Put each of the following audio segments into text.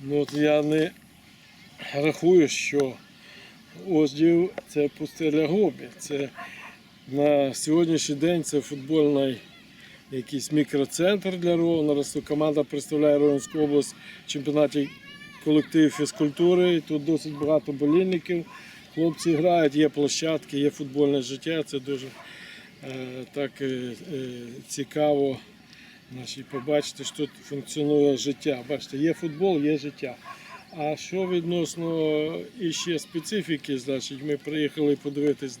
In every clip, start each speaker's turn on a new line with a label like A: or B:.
A: Ну от я не рахую, що Оздів це пустеля гобі. Це на сьогоднішній день це футбольний якийсь мікроцентр для Ровно. Команда представляє Ровенську область в чемпіонаті колективів фізкультури. Тут досить багато болільників. Хлопці грають, є площадки, є футбольне життя. Це дуже е, так е, е, цікаво. Значить, побачите, що тут функціонує життя. Бачите, є футбол, є життя. А що відносно іще специфіки, значить, ми приїхали подивитись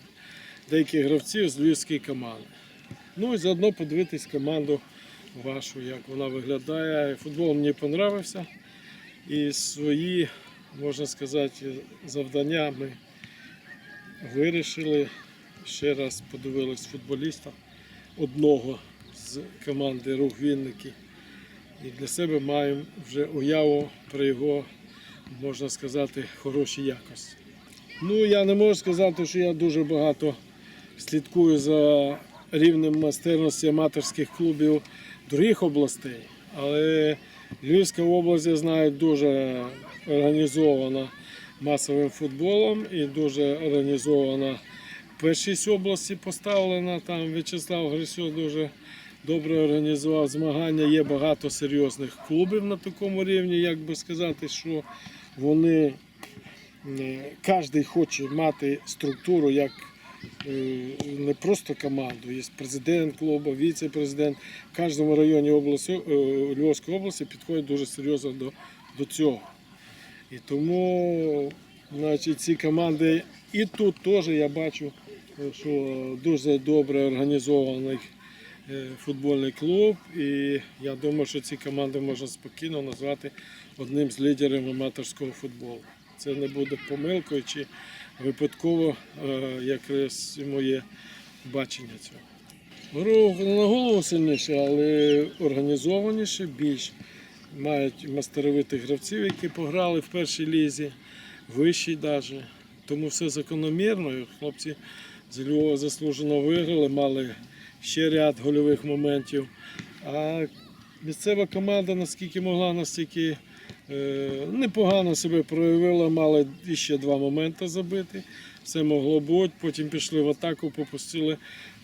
A: деяких гравців з львівської команди. Ну і заодно подивитись команду вашу, як вона виглядає. Футбол мені понравився. І свої, можна сказати, завдання ми вирішили. Ще раз подивились футболіста одного з команди Рух Вінники. І для себе маємо вже уяву про його, можна сказати, хороші якості. Ну, я не можу сказати, що я дуже багато слідкую за рівнем майстерності аматорських клубів других областей. Але Львівська область, я знаю, дуже організована масовим футболом і дуже організована першість області поставлена. Там В'ячеслав Грисьо дуже добре організував змагання. Є багато серйозних клубів на такому рівні. Як би сказати, що вони кожен хоче мати структуру як е, не просто команду. Є президент клубу, віце-президент. В кожному районі області, е, Львовської області підходять дуже серйозно до, до цього. І тому значить, ці команди і тут теж я бачу, що дуже добре організований е, футбольний клуб. І я думаю, що ці команди можна спокійно назвати одним з лідерів аматорського футболу. Це не буде помилкою чи випадково е, якраз моє бачення цього. Не на голову сильніше, але організованіше, більш мають мастеровитих гравців, які пограли в першій лізі, вищій навіть. Тому все закономірно. Хлопці з Львова заслужено виграли, мали ще ряд гольових моментів. А місцева команда, наскільки могла, настільки е, непогано себе проявила, мали ще два моменти забити. Все могло бути. Потім пішли в атаку, попустили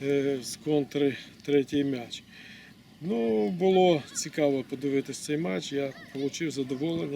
A: е, з контри третій м'яч. Ну, було цікаво подивитися цей матч. Я отримав задоволення.